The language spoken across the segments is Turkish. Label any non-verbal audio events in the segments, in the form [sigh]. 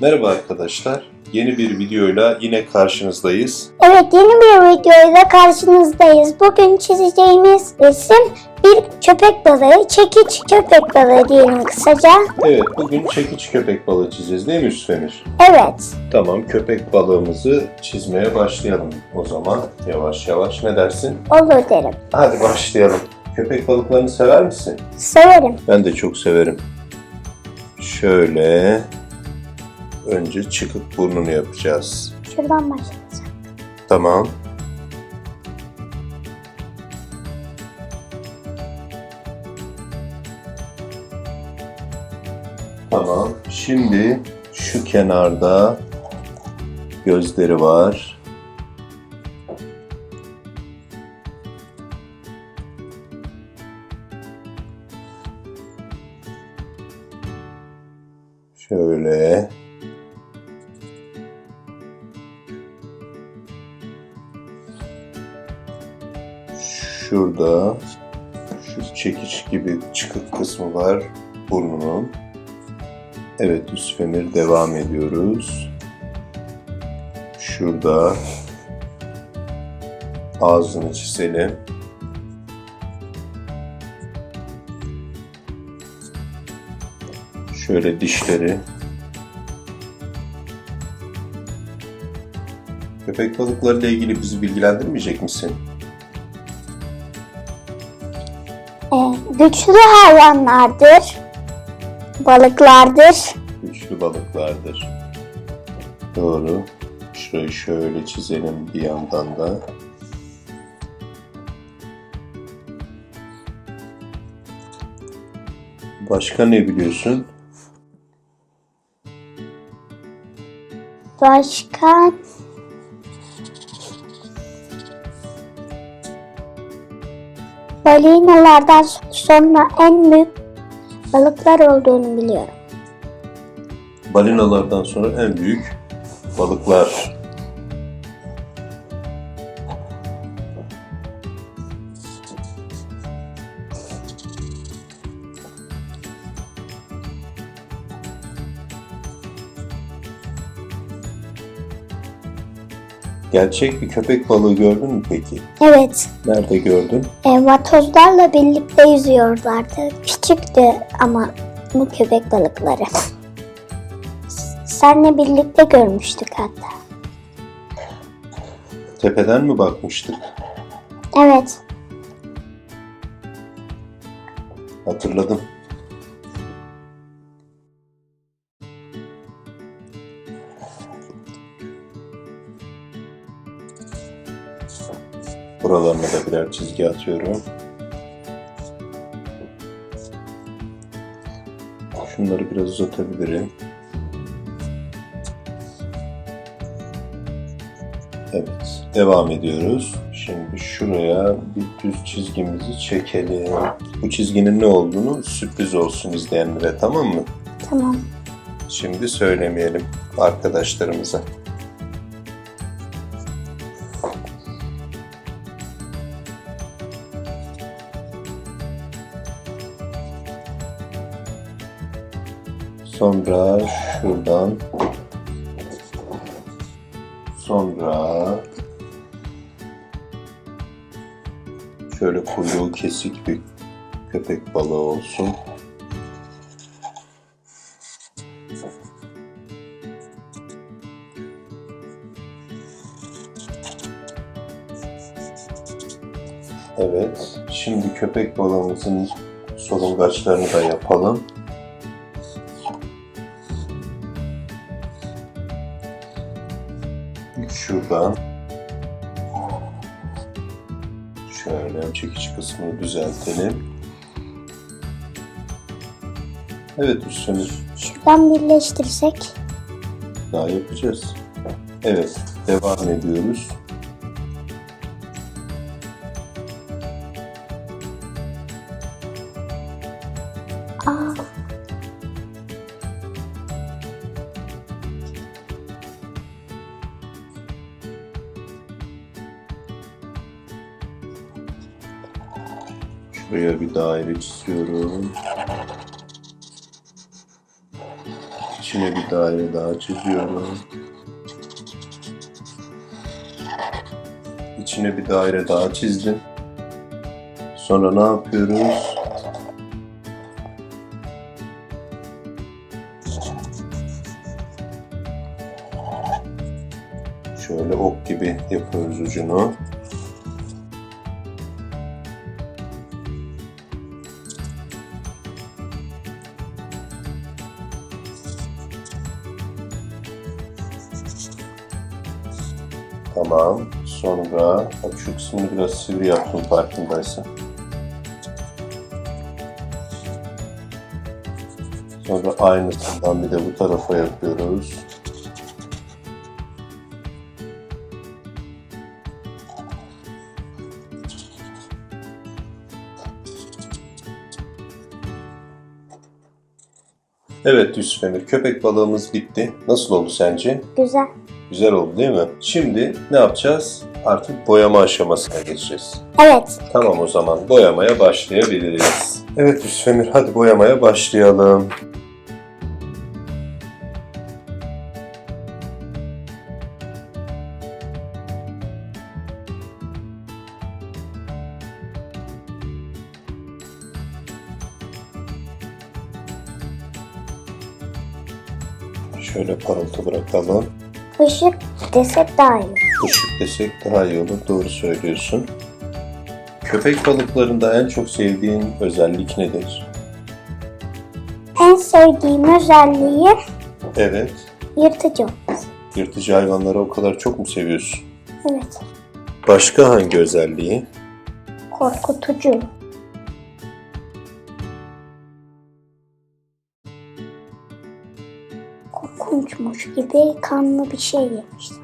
Merhaba arkadaşlar. Yeni bir videoyla yine karşınızdayız. Evet yeni bir videoyla karşınızdayız. Bugün çizeceğimiz resim bir köpek balığı, çekiç köpek balığı diyelim kısaca. Evet, bugün çekiç köpek balığı çizeceğiz değil mi Yusuf Emir? Evet. Tamam, köpek balığımızı çizmeye başlayalım o zaman. Yavaş yavaş. Ne dersin? Olur derim. Hadi başlayalım. Köpek balıklarını sever misin? Severim. Ben de çok severim. Şöyle önce çıkık burnunu yapacağız. Şuradan başlayacağım. Tamam. Tamam. Şimdi şu kenarda gözleri var. Şöyle. Şurada şu çekiç gibi çıkık kısmı var burnunun. Evet Yusuf Emir devam ediyoruz. Şurada ağzını çizelim. Şöyle dişleri. Köpek balıklarıyla ilgili bizi bilgilendirmeyecek misin? Güçlü hayvanlardır. Balıklardır. güçlü balıklardır. Doğru. Şurayı şöyle çizelim bir yandan da. Başka ne biliyorsun? Başka balinalardan sonra en büyük balıklar olduğunu biliyorum. Balinalardan sonra en büyük balıklar. Gerçek bir köpek balığı gördün mü peki? Evet, Nerede gördün? e, vatozlarla birlikte yüzüyorlardı. Küçüktü ama bu köpek balıkları. Senle birlikte görmüştük hatta. Tepeden mi bakmıştık? Evet, Hatırladım. Buralarına da birer çizgi atıyorum. Şunları biraz uzatabilirim. Evet, devam ediyoruz. Şimdi şuraya bir düz çizgimizi çekelim. Bu çizginin ne olduğunu sürpriz olsun izleyenlere tamam mı? tamam. Şimdi söylemeyelim arkadaşlarımıza. Sonra şuradan sonra şöyle kuyruğu kesik bir köpek balığı olsun. Evet, şimdi köpek balığımızın solungaçlarını da yapalım. İlk Şuradan şöyle çekiç kısmını düzeltelim. Evet üstünü Şuradan birleştirsek. daha yapacağız. Evet, devam ediyoruz. Şuraya bir daire çiziyorum. İçine bir daire daha çiziyorum. İçine bir daire daha çizdim. Sonra ne yapıyoruz? Şöyle ok gibi yapıyoruz ucunu. Tamam. Sonra bak şu biraz sivri yaptım farkındaysan. Sonra aynısından bir de bu tarafa yapıyoruz. Evet Yusuf Emir, köpek balığımız bitti. Nasıl oldu sence? Güzel. Güzel oldu değil mi? Şimdi ne yapacağız? Artık boyama aşamasına geçeceğiz. Evet. Tamam o zaman boyamaya başlayabiliriz. Evet Yusuf Emir hadi boyamaya başlayalım. Şöyle parıltı bırakalım. Işık desek daha iyi. Işık desek daha iyi olur. Doğru söylüyorsun. Köpek balıklarında en çok sevdiğin özellik nedir? En sevdiğim özelliği Evet. yırtıcı olması. Yırtıcı hayvanları o kadar çok mu seviyorsun? Evet. Başka hangi özelliği? Korkutucu. Korkunçmuş gibi kanlı bir şey yemiştim.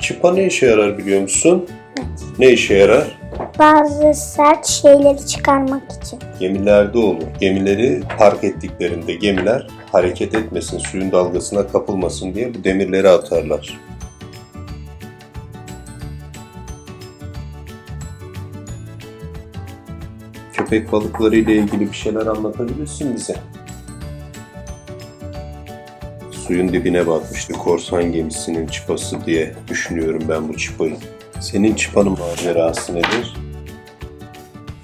Çıpa ne işe yarar biliyor musun? Evet. Ne işe yarar? Bazı sert şeyleri çıkarmak için. Gemilerde olur. Gemileri park ettiklerinde gemiler hareket etmesin, suyun dalgasına kapılmasın diye bu demirleri atarlar. Köpek balıkları ile ilgili bir şeyler anlatabilirsin bize. Suyun dibine batmıştı korsan gemisinin çıpası diye düşünüyorum ben bu çıpayı. Senin çıpanın macerası nedir?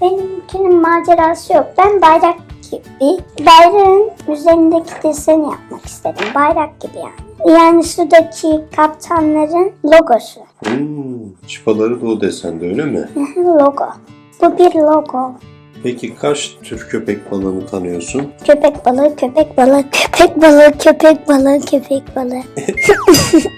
Benimkinin macerası yok. Ben bayrak gibi bayrağın üzerindeki deseni yapmak istedim. Bayrak gibi yani. Yani sudaki kaptanların logosu. Hmm, çıpaları da o desende öyle mi? logo. Bu bir logo. Peki kaç tür köpek balığını tanıyorsun? [laughs] Köpek balığı, köpek balığı, köpek balığı, köpek balığı, köpek balığı.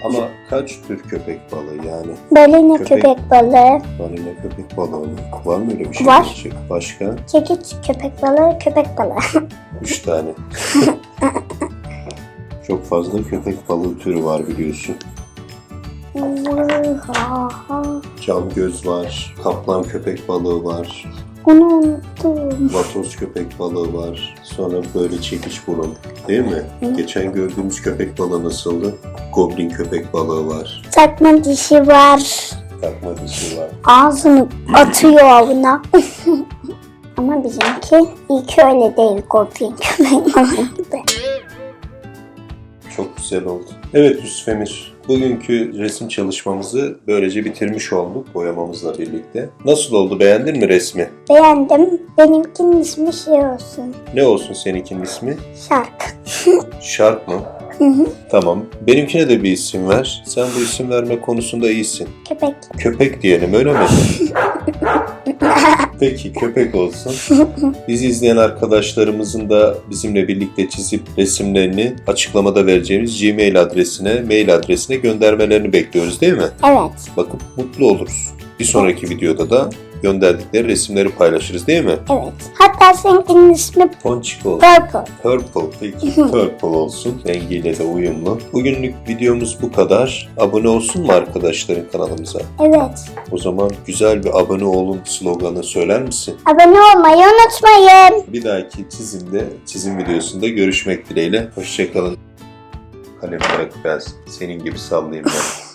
Ama kaç tür köpek balığı yani? Balina Köpek. köpek balığı, Balina köpek balığı mı? Var mı öyle bir şey? Var. gerçek? Başka? çekiç köpek balığı, köpek balığı. Üç tane. [laughs] Çok fazla köpek balığı türü var biliyorsun. Cam göz var, kaplan köpek balığı var, Onu unuttum. vatoz köpek balığı var. Sonra böyle çekiç burun. Değil mi? Hı. Geçen gördüğümüz köpek balığı nasıldı? Goblin köpek balığı var. Takma dişi var. Takma dişi var. Ağzını atıyor avına. [laughs] Ama bizimki ki öyle değil goblin köpek balığı güzel oldu. Evet Yusuf Emir, bugünkü resim çalışmamızı böylece bitirmiş olduk boyamamızla birlikte. Nasıl oldu, beğendin mi resmi? Beğendim. Benimkinin ismi şey olsun. Ne olsun seninkinin ismi? Şark. [laughs] Shark mı? Hı hı. Tamam. Benimkine de bir isim ver. Sen bu isim verme konusunda iyisin. Köpek. Köpek diyelim öyle mi? [laughs] [laughs] Peki köpek olsun. Bizi izleyen arkadaşlarımızın da bizimle birlikte çizip resimlerini açıklamada vereceğimiz Gmail adresine, mail adresine göndermelerini bekliyoruz değil mi? Evet. Bakıp mutlu oluruz. Bir sonraki videoda da gönderdikleri resimleri paylaşırız değil mi? Evet. Hatta seninkinin ismi Ponçik olsun. Purple. Purple peki [laughs] purple olsun. Rengiyle de uyumlu. Bugünlük videomuz bu kadar. Abone olsun mu arkadaşların kanalımıza? Evet. O zaman güzel bir abone olun sloganı söyler misin? Abone olmayı unutmayın. Bir dahaki çizimde, çizim videosunda görüşmek dileğiyle. Hoşçakalın. Kalem bırak ben senin gibi sallayayım ben. [laughs]